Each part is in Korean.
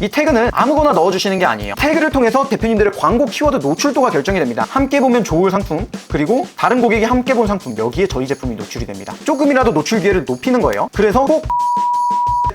이 태그는 아무거나 넣어주시는 게 아니에요. 태그를 통해서 대표님들의 광고 키워드 노출도가 결정이 됩니다. 함께 보면 좋을 상품, 그리고 다른 고객이 함께 본 상품, 여기에 저희 제품이 노출이 됩니다. 조금이라도 노출 기회를 높이는 거예요. 그래서 꼭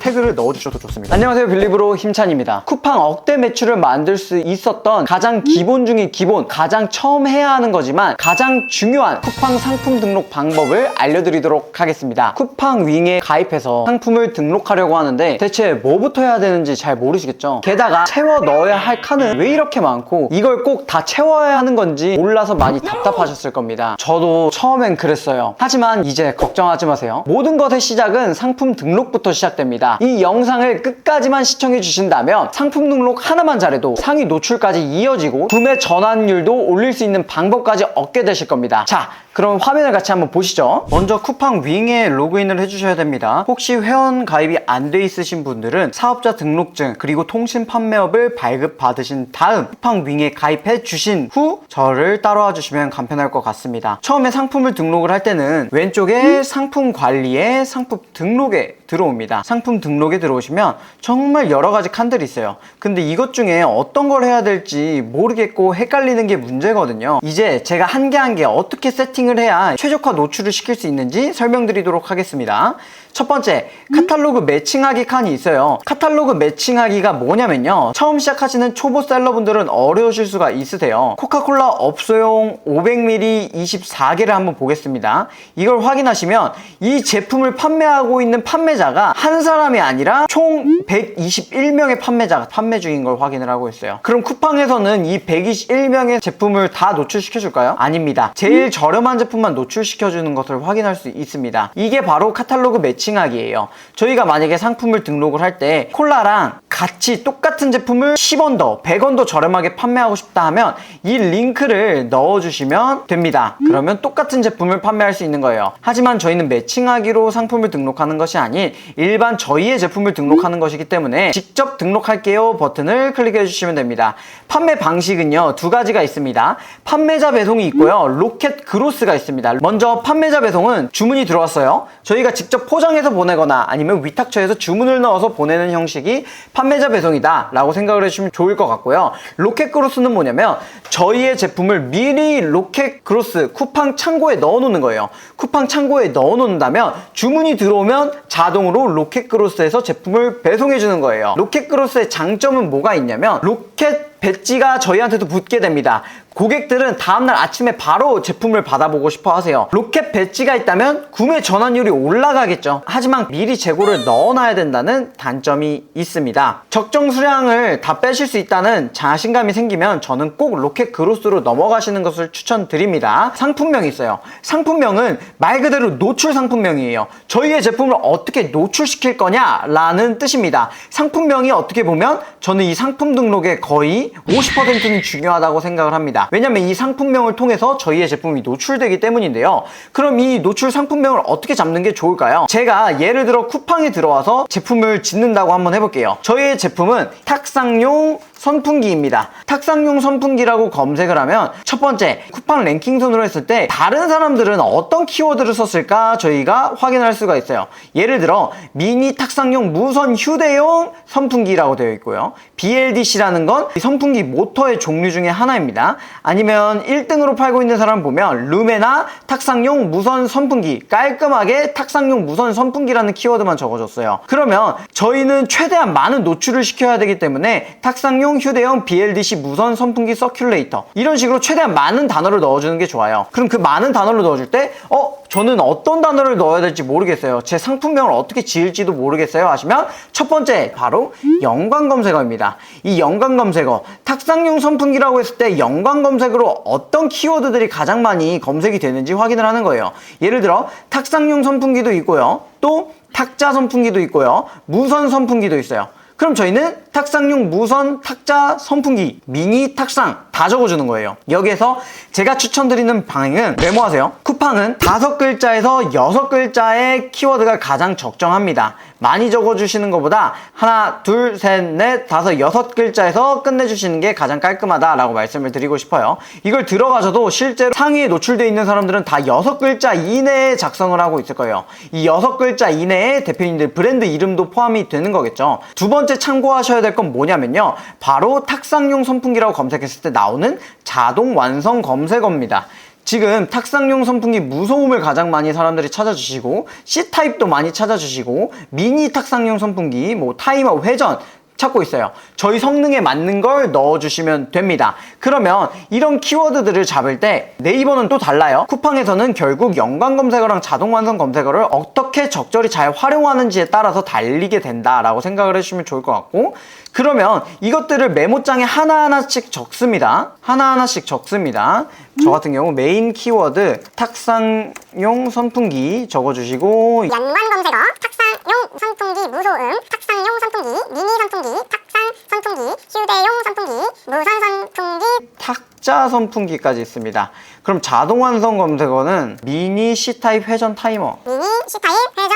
태그를 넣어주셔도 좋습니다. 안녕하세요. 빌리브로 힘찬입니다. 쿠팡 억대 매출을 만들 수 있었던 가장 기본 중의 기본, 가장 처음 해야 하는 거지만 가장 중요한 쿠팡 상품 등록 방법을 알려드리도록 하겠습니다. 쿠팡 윙에 가입해서 상품을 등록하려고 하는데 대체 뭐부터 해야 되는지 잘 모르시겠죠? 게다가 채워 넣어야 할 칸은 왜 이렇게 많고 이걸 꼭 다 채워야 하는 건지 몰라서 많이 답답하셨을 겁니다. 저도 처음엔 그랬어요. 하지만 이제 걱정하지 마세요. 모든 것의 시작은 상품 등록부터 시작됩니다. 이 영상을 끝까지만 시청해 주신다면 상품 등록 하나만 잘해도 상위 노출까지 이어지고 구매 전환율도 올릴 수 있는 방법까지 얻게 되실 겁니다. 자, 그럼 화면을 같이 한번 보시죠. 먼저 쿠팡 윙에 로그인을 해주셔야 됩니다. 혹시 회원 가입이 안 돼 있으신 분들은 사업자 등록증 그리고 통신 판매업을 발급 받으신 다음 쿠팡 윙에 가입해 주신 후 저를 따라와 주시면 간편할 것 같습니다. 처음에 상품을 등록을 할 때는 왼쪽에 상품 관리에 상품 등록에 들어옵니다. 상품 등록에 들어오시면 정말 여러 가지 칸들이 있어요. 근데 이것 중에 어떤 걸 해야 될지 모르겠고 헷갈리는 게 문제거든요. 이제 제가 한 개 한 개 어떻게 세팅 을 해야 최적화 노출을 시킬 수 있는지 설명드리도록 하겠습니다. 첫 번째, 카탈로그 매칭하기 칸이 있어요. 카탈로그 매칭하기가 뭐냐면요. 처음 시작하시는 초보 셀러분들은 어려우실 수가 있으세요. 코카콜라 업소용 500ml 24개를 한번 보겠습니다. 이걸 확인하시면 이 제품을 판매하고 있는 판매자가 한 사람이 아니라 총 121명의 판매자가 판매 중인 걸 확인을 하고 있어요. 그럼 쿠팡에서는 이 121명의 제품을 다 노출시켜 줄까요? 아닙니다. 제일 저렴한 제품만 노출시켜 주는 것을 확인할 수 있습니다. 이게 바로 카탈로그 매칭하기예요. 저희가 만약에 상품을 등록을 할 때 콜라랑 같이 똑같은 제품을 10원 더, 100원 더 저렴하게 판매하고 싶다 하면 이 링크를 넣어주시면 됩니다. 그러면 똑같은 제품을 판매할 수 있는 거예요. 하지만 저희는 매칭하기로 상품을 등록하는 것이 아닌 일반 저희의 제품을 등록하는 것이기 때문에 직접 등록할게요 버튼을 클릭해 주시면 됩니다. 판매 방식은요, 두 가지가 있습니다. 판매자 배송이 있고요, 로켓 그로스 가 있습니다. 먼저 판매자 배송은 주문이 들어왔어요. 저희가 직접 포장해서 보내거나 아니면 위탁처에서 주문을 넣어서 보내는 형식이 판매자 배송이다 라고 생각을 해주시면 좋을 것 같고요. 로켓 크로스는 뭐냐면 저희의 제품을 미리 로켓 크로스 쿠팡 창고에 넣어 놓는 거예요. 쿠팡 창고에 넣어 놓는다면 주문이 들어오면 자동으로 로켓 크로스에서 제품을 배송해 주는 거예요. 로켓 크로스의 장점은 뭐가 있냐면 로켓 배지가 저희한테도 붙게 됩니다. 고객들은 다음날 아침에 바로 제품을 받아보고 싶어 하세요. 로켓 배지가 있다면 구매 전환율이 올라가겠죠. 하지만 미리 재고를 넣어놔야 된다는 단점이 있습니다. 적정 수량을 다 빼실 수 있다는 자신감이 생기면 저는 꼭 로켓 그로스로 넘어가시는 것을 추천드립니다. 상품명이 있어요. 상품명은 말 그대로 노출 상품명이에요. 저희의 제품을 어떻게 노출시킬 거냐라는 뜻입니다. 상품명이 어떻게 보면 저는 이 상품 등록에 거의 50%는 중요하다고 생각을 합니다. 왜냐면 이 상품명을 통해서 저희의 제품이 노출되기 때문인데요. 그럼 이 노출 상품명을 어떻게 잡는 게 좋을까요? 제가 예를 들어 쿠팡에 들어와서 제품을 짓는다고 한번 해볼게요. 저희의 제품은 탁상용 선풍기입니다. 탁상용 선풍기라고 검색을 하면 첫 번째 쿠팡 랭킹 순으로 했을 때 다른 사람들은 어떤 키워드를 썼을까 저희가 확인할 수가 있어요. 예를 들어 미니 탁상용 무선 휴대용 선풍기라고 되어 있고요. BLDC라는 건이 선풍기 모터의 종류 중에 하나입니다. 아니면 1등으로 팔고 있는 사람 보면 루메나 탁상용 무선 선풍기 깔끔하게 탁상용 무선 선풍기라는 키워드만 적어줬어요. 그러면 저희는 최대한 많은 노출을 시켜야 되기 때문에 탁상용 휴대용 BLDC 무선 선풍기 서큘레이터 이런 식으로 최대한 많은 단어를 넣어주는 게 좋아요. 그럼 그 많은 단어를 넣어줄 때 어? 저는 어떤 단어를 넣어야 될지 모르겠어요. 제 상품명을 어떻게 지을지도 모르겠어요 하시면 첫 번째 바로 연관 검색어입니다. 이 연관 검색어 탁상용 선풍기라고 했을 때 연관 검색으로 어떤 키워드들이 가장 많이 검색이 되는지 확인을 하는 거예요. 예를 들어 탁상용 선풍기도 있고요. 또 탁자 선풍기도 있고요. 무선 선풍기도 있어요. 그럼 저희는 탁상용 무선 탁자 선풍기 미니 탁상 다 적어주는 거예요. 여기에서 제가 추천드리는 방향은 메모하세요. 쿠팡은 다섯 글자에서 여섯 글자의 키워드가 가장 적정합니다. 많이 적어주시는 것보다 하나, 둘, 셋, 넷, 다섯, 여섯 글자에서 끝내주시는 게 가장 깔끔하다라고 말씀을 드리고 싶어요. 이걸 들어가셔도 실제로 상위에 노출되어 있는 사람들은 다 여섯 글자 이내에 작성을 하고 있을 거예요. 이 여섯 글자 이내에 대표님들 브랜드 이름도 포함이 되는 거겠죠. 두 번째 참고하셔야 될될건 뭐냐면요. 바로 탁상용 선풍기라고 검색했을 때 나오는 자동 완성 검색어입니다. 지금 탁상용 선풍기 무소음을 가장 많이 사람들이 찾아주시고 C타입도 많이 찾아주시고 미니 탁상용 선풍기 뭐 타이머 회전 찾고 있어요. 저희 성능에 맞는 걸 넣어주시면 됩니다. 그러면 이런 키워드들을 잡을 때 네이버는 또 달라요. 쿠팡에서는 결국 연관 검색어랑 자동 완성 검색어를 어떻게 적절히 잘 활용하는지에 따라서 달리게 된다라고 생각을 해주시면 좋을 것 같고 그러면 이것들을 메모장에 하나하나씩 적습니다. 하나하나씩 적습니다. 저 같은 경우 메인 키워드 탁상용 선풍기 적어주시고 연관 검색어 탁상용 선풍기 무소음 탁상용 선풍기 미니 선풍기 탁상 선풍기 휴대용 선풍기 무선 선풍기 탁자 선풍기까지 있습니다. 그럼 자동 완성 검색어는 미니 C타입 회전 타이머. 미니 C타입 회전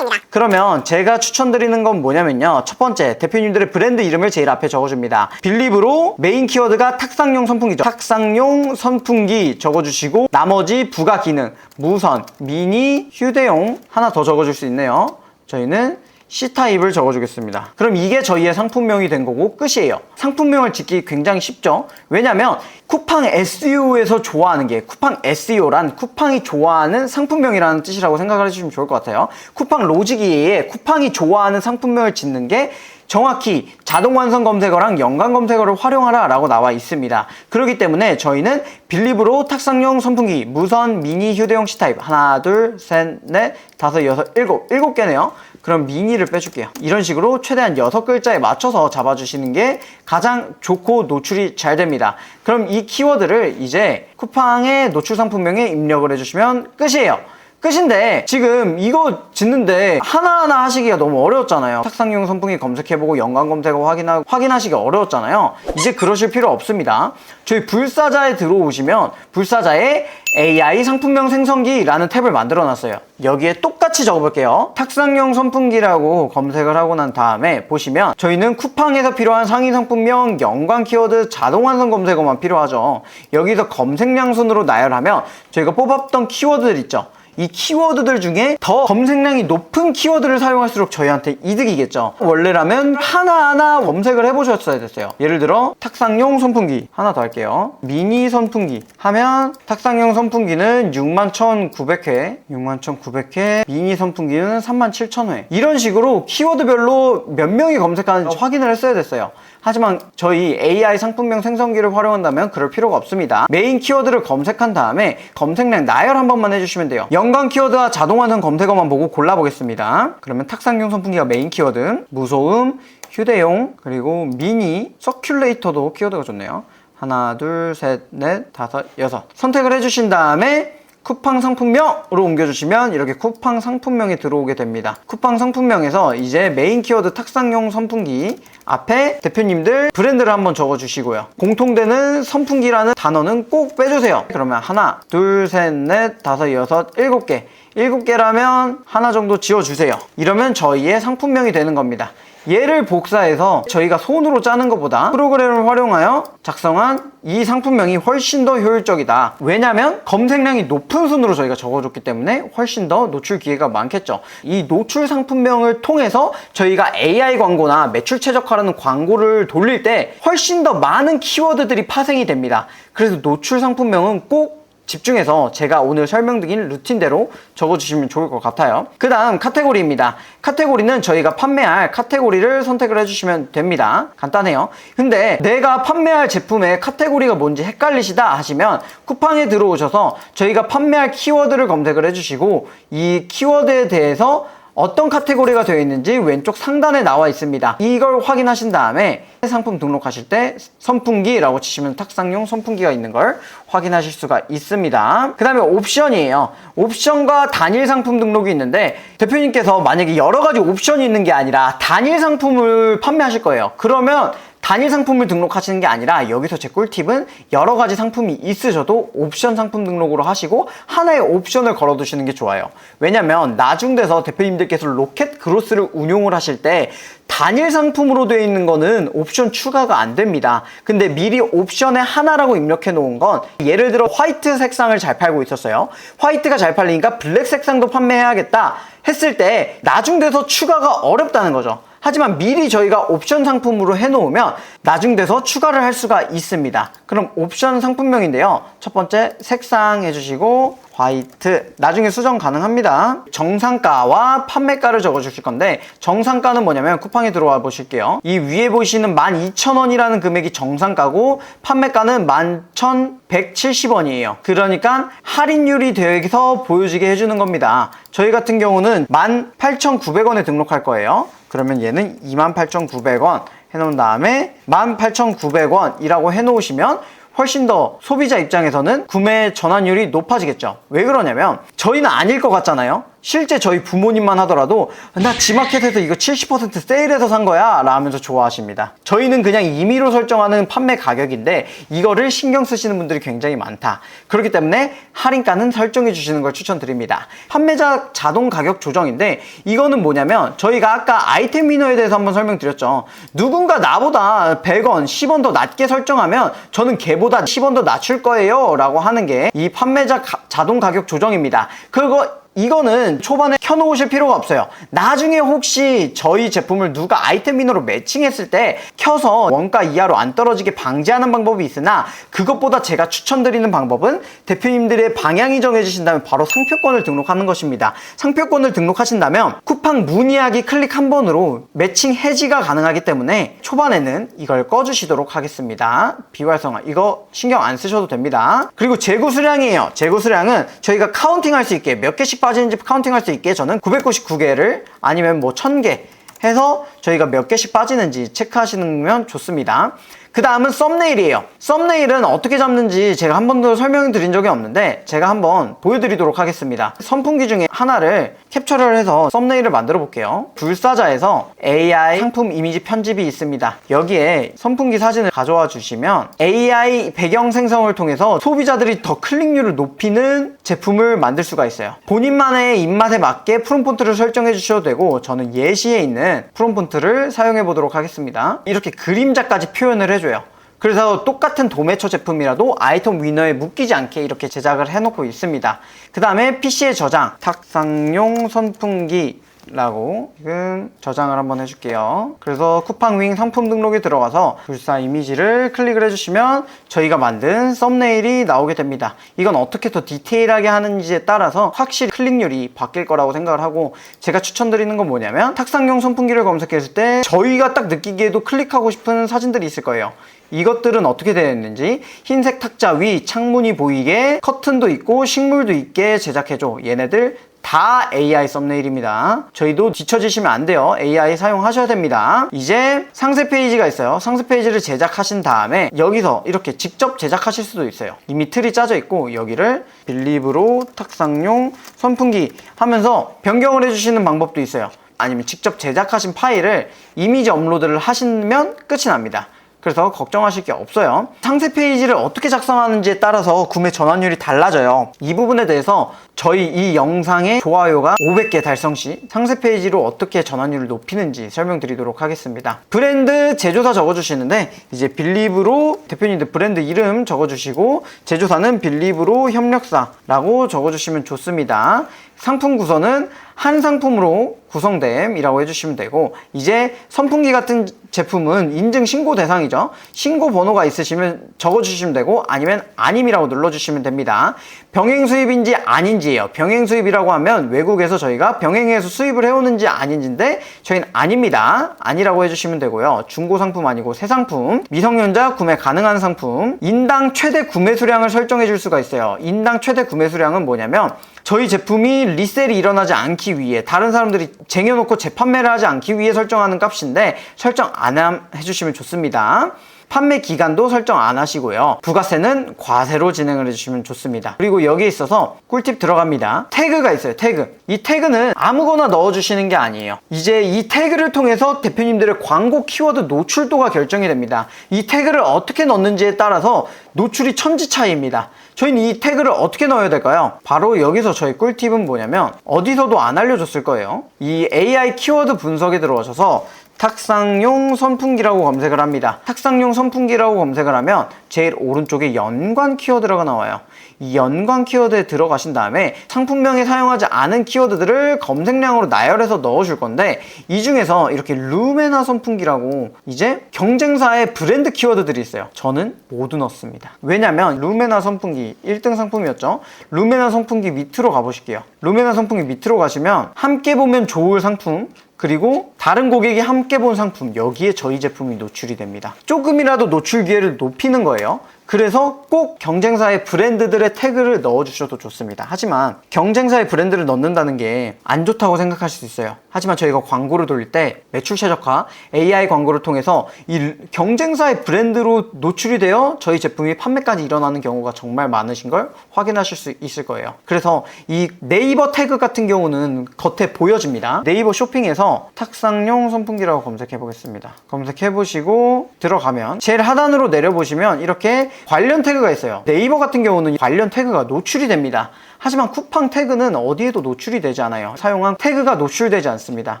타이머입니다. 그러면 제가 추천드리는 건 뭐냐면요. 첫 번째, 대표님들의 브랜드 이름을 제일 앞에 적어줍니다. 빌립으로 메인 키워드가 탁상용 선풍기죠. 탁상용 선풍기 적어주시고, 나머지 부가 기능, 무선, 미니, 휴대용 하나 더 적어줄 수 있네요. 저희는 C타입을 적어주겠습니다. 그럼 이게 저희의 상품명이 된 거고 끝이에요. 상품명을 짓기 굉장히 쉽죠? 왜냐면 쿠팡 SEO에서 좋아하는 게 쿠팡 SEO란 쿠팡이 좋아하는 상품명이라는 뜻이라고 생각을 해주시면 좋을 것 같아요. 쿠팡 로직이에 쿠팡이 좋아하는 상품명을 짓는 게 정확히 자동 완성 검색어랑 연관 검색어를 활용하라 라고 나와 있습니다. 그렇기 때문에 저희는 빌립으로 탁상용 선풍기, 무선, 미니, 휴대용 C타입 하나, 둘, 셋, 넷, 다섯, 여섯, 일곱, 일곱 개네요. 그럼 미니를 빼줄게요. 이런 식으로 최대한 여섯 글자에 맞춰서 잡아주시는 게 가장 좋고 노출이 잘 됩니다. 그럼 이 키워드를 이제 쿠팡의 노출 상품명에 입력을 해주시면 끝이에요. 끝인데 지금 이거 짓는데 하나하나 하시기가 너무 어려웠잖아요. 탁상용 선풍기 검색해보고 연관 검색어 확인하, 확인하시기 어려웠잖아요. 이제 그러실 필요 없습니다. 저희 불사자에 들어오시면 불사자에 AI 상품명 생성기라는 탭을 만들어 놨어요. 여기에 똑같이 적어볼게요. 탁상용 선풍기라고 검색을 하고 난 다음에 보시면 저희는 쿠팡에서 필요한 상위 상품명, 연관 키워드, 자동 완성 검색어만 필요하죠. 여기서 검색량 순으로 나열하면 저희가 뽑았던 키워드들 있죠. 이 키워드들 중에 더 검색량이 높은 키워드를 사용할수록 저희한테 이득이겠죠. 원래라면 하나하나 검색을 해보셨어야 됐어요. 예를 들어 탁상용 선풍기 하나 더 할게요. 미니 선풍기 하면 탁상용 선풍기는 61,900회, 61,900회, 미니 선풍기는 37,000회. 이런 식으로 키워드별로 몇 명이 검색하는지 확인을 했어야 됐어요. 하지만 저희 AI 상품명 생성기를 활용한다면 그럴 필요가 없습니다. 메인 키워드를 검색한 다음에 검색량 나열 한 번만 해주시면 돼요. 연관 키워드와 자동 완성 검색어만 보고 골라보겠습니다. 그러면 탁상용 선풍기가 메인 키워드, 무소음, 휴대용, 그리고 미니, 서큘레이터도 키워드가 좋네요. 하나, 둘, 셋, 넷, 다섯, 여섯. 선택을 해주신 다음에 쿠팡 상품명으로 옮겨주시면 이렇게 쿠팡 상품명이 들어오게 됩니다. 쿠팡 상품명에서 이제 메인 키워드 탁상용 선풍기 앞에 대표님들 브랜드를 한번 적어주시고요. 공통되는 선풍기라는 단어는 꼭 빼주세요. 그러면 하나, 둘, 셋, 넷, 다섯, 여섯, 일곱 개. 일곱 개라면 하나 정도 지워주세요. 이러면 저희의 상품명이 되는 겁니다. 얘를 복사해서 저희가 손으로 짜는 것보다 프로그램을 활용하여 작성한 이 상품명이 훨씬 더 효율적이다. 왜냐면 검색량이 높은 순으로 저희가 적어줬기 때문에 훨씬 더 노출 기회가 많겠죠. 이 노출 상품명을 통해서 저희가 AI 광고나 매출 최적화라는 광고를 돌릴 때 훨씬 더 많은 키워드들이 파생이 됩니다. 그래서 노출 상품명은 꼭 집중해서 제가 오늘 설명드린 루틴대로 적어주시면 좋을 것 같아요. 그 다음 카테고리입니다. 카테고리는 저희가 판매할 카테고리를 선택을 해주시면 됩니다. 간단해요. 근데 내가 판매할 제품의 카테고리가 뭔지 헷갈리시다 하시면 쿠팡에 들어오셔서 저희가 판매할 키워드를 검색을 해주시고 이 키워드에 대해서 어떤 카테고리가 되어 있는지 왼쪽 상단에 나와 있습니다. 이걸 확인하신 다음에 상품 등록하실 때 선풍기라고 치시면 탁상용 선풍기가 있는 걸 확인하실 수가 있습니다. 그 다음에 옵션이에요. 옵션과 단일 상품 등록이 있는데 대표님께서 만약에 여러 가지 옵션이 있는 게 아니라 단일 상품을 판매하실 거예요. 그러면 단일 상품을 등록하시는 게 아니라 여기서 제 꿀팁은 여러 가지 상품이 있으셔도 옵션 상품 등록으로 하시고 하나의 옵션을 걸어 두시는 게 좋아요. 왜냐면 나중 돼서 대표님들께서 로켓 그로스를 운용을 하실 때 단일 상품으로 되어 있는 거는 옵션 추가가 안 됩니다. 근데 미리 옵션에 하나라고 입력해 놓은 건 예를 들어 화이트 색상을 잘 팔고 있었어요. 화이트가 잘 팔리니까 블랙 색상도 판매해야겠다 했을 때 나중 돼서 추가가 어렵다는 거죠. 하지만 미리 저희가 옵션 상품으로 해놓으면 나중 돼서 추가를 할 수가 있습니다. 그럼 옵션 상품명인데요. 첫 번째 색상 해주시고 화이트 나중에 수정 가능합니다. 정상가와 판매가를 적어 주실 건데 정상가는 뭐냐면 쿠팡에 들어와 보실게요. 이 위에 보시는 12,000원이라는 금액이 정상가고 판매가는 11,170원이에요. 그러니까 할인율이 되어서 보여지게 해주는 겁니다. 저희 같은 경우는 18,900원에 등록할 거예요. 그러면 얘는 28,900원 해놓은 다음에 18,900원이라고 해놓으시면 훨씬 더 소비자 입장에서는 구매 전환율이 높아지겠죠. 왜 그러냐면 저희는 아닐 것 같잖아요. 실제 저희 부모님만 하더라도 나 지마켓에서 이거 70% 세일해서 산 거야 라면서 좋아하십니다. 저희는 그냥 임의로 설정하는 판매 가격인데 이거를 신경 쓰시는 분들이 굉장히 많다. 그렇기 때문에 할인가는 설정해 주시는 걸 추천드립니다. 판매자 자동 가격 조정인데 이거는 뭐냐면 저희가 아까 아이템 위너에 대해서 한번 설명드렸죠. 누군가 나보다 100원, 10원 더 낮게 설정하면 저는 걔보다 10원 더 낮출 거예요 라고 하는 게 이 판매자 가- 자동 가격 조정입니다. 그거 이거는 초반에 켜놓으실 필요가 없어요. 나중에 혹시 저희 제품을 누가 아이템 민으로 매칭했을 때 켜서 원가 이하로 안 떨어지게 방지하는 방법이 있으나 그것보다 제가 추천드리는 방법은 대표님들의 방향이 정해지신다면 바로 상표권을 등록하는 것입니다. 상표권을 등록하신다면 쿠팡 문의하기 클릭 한 번으로 매칭 해지가 가능하기 때문에 초반에는 이걸 꺼주시도록 하겠습니다. 비활성화 이거 신경 안 쓰셔도 됩니다. 그리고 재고 수량이에요. 재고 수량은 저희가 카운팅 할 수 있게 몇 개씩 빠지는지 카운팅 할 수 있게 저는 999개를 아니면 뭐 1000개 해서 저희가 몇 개씩 빠지는지 체크하시면 좋습니다. 그 다음은 썸네일이에요. 썸네일은 어떻게 잡는지 제가 한 번도 설명을 드린 적이 없는데 제가 한번 보여드리도록 하겠습니다. 선풍기 중에 하나를 캡처를 해서 썸네일을 만들어 볼게요. 불사자에서 AI 상품 이미지 편집이 있습니다. 여기에 선풍기 사진을 가져와 주시면 AI 배경 생성을 통해서 소비자들이 더 클릭률을 높이는 제품을 만들 수가 있어요. 본인만의 입맛에 맞게 프롬폰트를 설정해 주셔도 되고 저는 예시에 있는 프롬폰트를 사용해 보도록 하겠습니다. 이렇게 그림자까지 표현을 해줘요. 그래서 똑같은 도매처 제품이라도 아이템 위너에 묶이지 않게 이렇게 제작을 해놓고 있습니다. 그 다음에 PC에 저장, 탁상용 선풍기, 라고 지금 저장을 한번 해줄게요. 그래서 쿠팡윙 상품 등록에 들어가서 불사 이미지를 클릭을 해주시면 저희가 만든 썸네일이 나오게 됩니다. 이건 어떻게 더 디테일하게 하는지에 따라서 확실히 클릭률이 바뀔 거라고 생각을 하고 제가 추천드리는 건 뭐냐면 탁상용 선풍기를 검색했을 때 저희가 딱 느끼기에도 클릭하고 싶은 사진들이 있을 거예요. 이것들은 어떻게 되어 있는지 흰색 탁자 위 창문이 보이게 커튼도 있고 식물도 있게 제작해줘. 얘네들 다 AI 썸네일입니다. 저희도 뒤처지시면 안 돼요. AI 사용하셔야 됩니다. 이제 상세 페이지가 있어요. 상세 페이지를 제작하신 다음에 여기서 이렇게 직접 제작하실 수도 있어요. 이미 틀이 짜져 있고 여기를 빌리브로 탁상용 선풍기 하면서 변경을 해주시는 방법도 있어요. 아니면 직접 제작하신 파일을 이미지 업로드를 하시면 끝이 납니다. 그래서 걱정하실 게 없어요. 상세 페이지를 어떻게 작성하는지에 따라서 구매 전환율이 달라져요. 이 부분에 대해서 저희 이 영상의 좋아요가 500개 달성 시 상세 페이지로 어떻게 전환율을 높이는지 설명드리도록 하겠습니다. 브랜드 제조사 적어주시는데 이제 빌리브로 대표님들 브랜드 이름 적어주시고 제조사는 빌리브로 협력사라고 적어주시면 좋습니다. 상품 구성은 한 상품으로 구성됨이라고 해주시면 되고 이제 선풍기 같은 제품은 인증 신고 대상이죠. 신고 번호가 있으시면 적어주시면 되고 아니면 아님이라고 눌러주시면 됩니다. 병행 수입인지 아닌지예요. 병행 수입이라고 하면 외국에서 저희가 병행해서 수입을 해오는지 아닌지인데 저희는 아닙니다. 아니라고 해주시면 되고요. 중고 상품 아니고 새 상품, 미성년자 구매 가능한 상품, 인당 최대 구매 수량을 설정해 줄 수가 있어요. 인당 최대 구매 수량은 뭐냐면 저희 제품이 리셀이 일어나지 않기 위해 다른 사람들이 쟁여놓고 재판매를 하지 않기 위해 설정하는 값인데 설정 안 함- 해주시면 좋습니다. 판매 기간도 설정 안 하시고요. 부가세는 과세로 진행을 해주시면 좋습니다. 그리고 여기에 있어서 꿀팁 들어갑니다. 태그가 있어요. 태그. 이 태그는 아무거나 넣어주시는 게 아니에요. 이제 이 태그를 통해서 대표님들의 광고 키워드 노출도가 결정이 됩니다. 이 태그를 어떻게 넣는지에 따라서 노출이 천지 차이입니다. 저희는 이 태그를 어떻게 넣어야 될까요? 바로 여기서 저희 꿀팁은 뭐냐면 어디서도 안 알려줬을 거예요. 이 AI 키워드 분석에 들어오셔서 탁상용 선풍기라고 검색을 합니다. 탁상용 선풍기라고 검색을 하면 제일 오른쪽에 연관 키워드가 나와요. 이 연관 키워드에 들어가신 다음에 상품명에 사용하지 않은 키워드들을 검색량으로 나열해서 넣어줄 건데 이 중에서 이렇게 루메나 선풍기라고 이제 경쟁사의 브랜드 키워드들이 있어요. 저는 모두 넣습니다. 왜냐면 루메나 선풍기 1등 상품이었죠. 루메나 선풍기 밑으로 가보실게요. 루메나 선풍기 밑으로 가시면 함께 보면 좋을 상품 그리고 다른 고객이 함께 본 상품 여기에 저희 제품이 노출이 됩니다. 조금이라도 노출 기회를 높이는 거예요. 그래서 꼭 경쟁사의 브랜드들의 태그를 넣어주셔도 좋습니다. 하지만 경쟁사의 브랜드를 넣는다는 게 안 좋다고 생각하실 수 있어요. 하지만 저희가 광고를 돌릴 때 매출 최적화, AI 광고를 통해서 이 경쟁사의 브랜드로 노출이 되어 저희 제품이 판매까지 일어나는 경우가 정말 많으신 걸 확인하실 수 있을 거예요. 그래서 이 네이버 태그 같은 경우는 겉에 보여집니다. 네이버 쇼핑에서 탁상용 선풍기라고 검색해 보겠습니다. 검색해 보시고 들어가면 제일 하단으로 내려 보시면 이렇게 관련 태그가 있어요. 네이버 같은 경우는 관련 태그가 노출이 됩니다. 하지만 쿠팡 태그는 어디에도 노출이 되지 않아요. 사용한 태그가 노출되지 않습니다.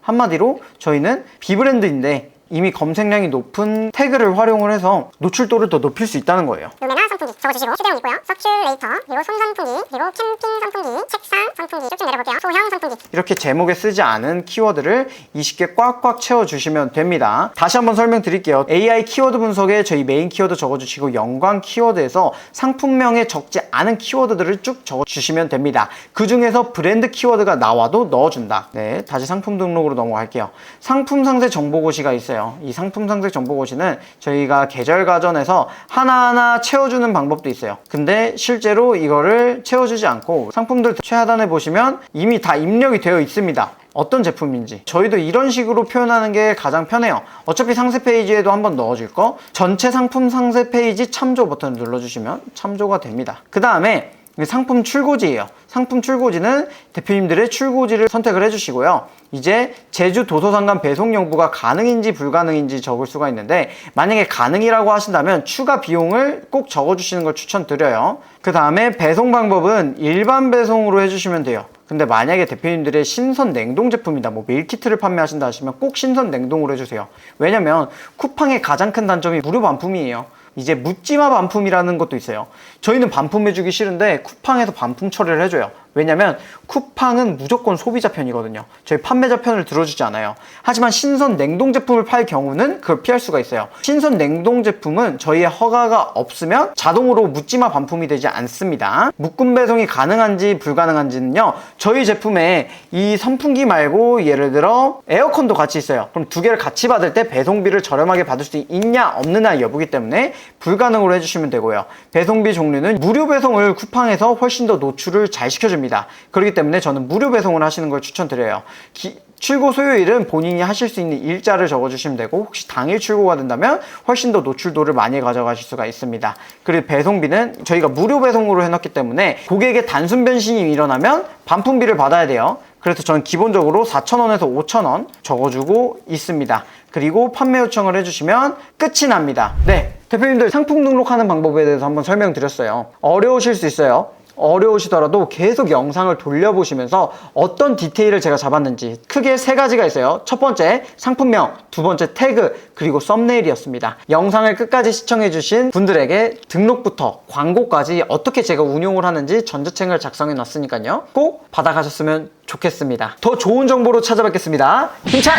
한마디로 저희는 비브랜드인데 이미 검색량이 높은 태그를 활용을 해서 노출도를 더 높일 수 있다는 거예요. 루메나 선풍기 적어주시고 휴대용 있고요. 서큘레이터 그리고 손 선풍기 그리고 캠핑 선풍기 책상 선풍기 쭉쭉 내려볼게요. 소형 선풍기 이렇게 제목에 쓰지 않은 키워드를 20개 꽉꽉 채워주시면 됩니다. 다시 한번 설명드릴게요. AI 키워드 분석에 저희 메인 키워드 적어주시고 연관 키워드에서 상품명에 적지 않은 키워드들을 쭉 적어주시면 됩니다. 그 중에서 브랜드 키워드가 나와도 넣어준다. 네, 다시 상품 등록으로 넘어갈게요. 상품 상세 정보 고시가 있어요. 이 상품 상세 정보고시는 저희가 계절 가전에서 하나하나 채워주는 방법도 있어요. 근데 실제로 이거를 채워주지 않고 상품들 최하단에 보시면 이미 다 입력이 되어 있습니다. 어떤 제품인지. 저희도 이런 식으로 표현하는 게 가장 편해요. 어차피 상세 페이지에도 한번 넣어줄 거? 전체 상품 상세 페이지 참조 버튼을 눌러주시면 참조가 됩니다. 그 다음에 상품 출고지예요. 상품 출고지는 대표님들의 출고지를 선택을 해주시고요. 이제 제주 도서상간 배송 여부가 가능인지 불가능인지 적을 수가 있는데 만약에 가능이라고 하신다면 추가 비용을 꼭 적어주시는 걸 추천드려요. 그 다음에 배송 방법은 일반 배송으로 해주시면 돼요. 근데 만약에 대표님들의 신선 냉동 제품이다 뭐 밀키트를 판매하신다 하시면 꼭 신선 냉동으로 해주세요. 왜냐면 쿠팡의 가장 큰 단점이 무료 반품이에요 이제 묻지마 반품이라는 것도 있어요. 저희는 반품해주기 싫은데 쿠팡에서 반품 처리를 해줘요 왜냐면 쿠팡은 무조건 소비자 편이거든요. 저희 판매자 편을 들어주지 않아요. 하지만 신선 냉동 제품을 팔 경우는 그걸 피할 수가 있어요. 신선 냉동 제품은 저희의 허가가 없으면 자동으로 묻지마 반품이 되지 않습니다. 묶음 배송이 가능한지 불가능한지는요 저희 제품에 이 선풍기 말고 예를 들어 에어컨도 같이 있어요. 그럼 두 개를 같이 받을 때 배송비를 저렴하게 받을 수 있냐 없느냐 여부기 때문에 불가능으로 해주시면 되고요. 배송비 종류는 무료 배송을 쿠팡에서 훨씬 더 노출을 잘 시켜줍 니다 그렇기 때문에 저는 무료 배송을 하시는 걸 추천드려요 기- 출고 소요일은 본인이 하실 수 있는 일자를 적어주시면 되고 혹시 당일 출고가 된다면 훨씬 더 노출도를 많이 가져가실 수가 있습니다. 그리고 배송비는 저희가 무료 배송으로 해놨기 때문에 고객의 단순 변신이 일어나면 반품비를 받아야 돼요. 그래서 저는 기본적으로 4,000원에서 5,000원 적어주고 있습니다. 그리고 판매 요청을 해주시면 끝이 납니다. 네, 대표님들 상품 등록하는 방법에 대해서 한번 설명드렸어요. 어려우실 수 있어요. 어려우시더라도 계속 영상을 돌려보시면서 어떤 디테일을 제가 잡았는지 크게 세 가지가 있어요. 첫 번째 상품명, 두 번째 태그, 그리고 썸네일이었습니다. 영상을 끝까지 시청해주신 분들에게 등록부터 광고까지 어떻게 제가 운용을 하는지 전자책을 작성해 놨으니까요. 꼭 받아가셨으면 좋겠습니다. 더 좋은 정보로 찾아뵙겠습니다. 힘찬!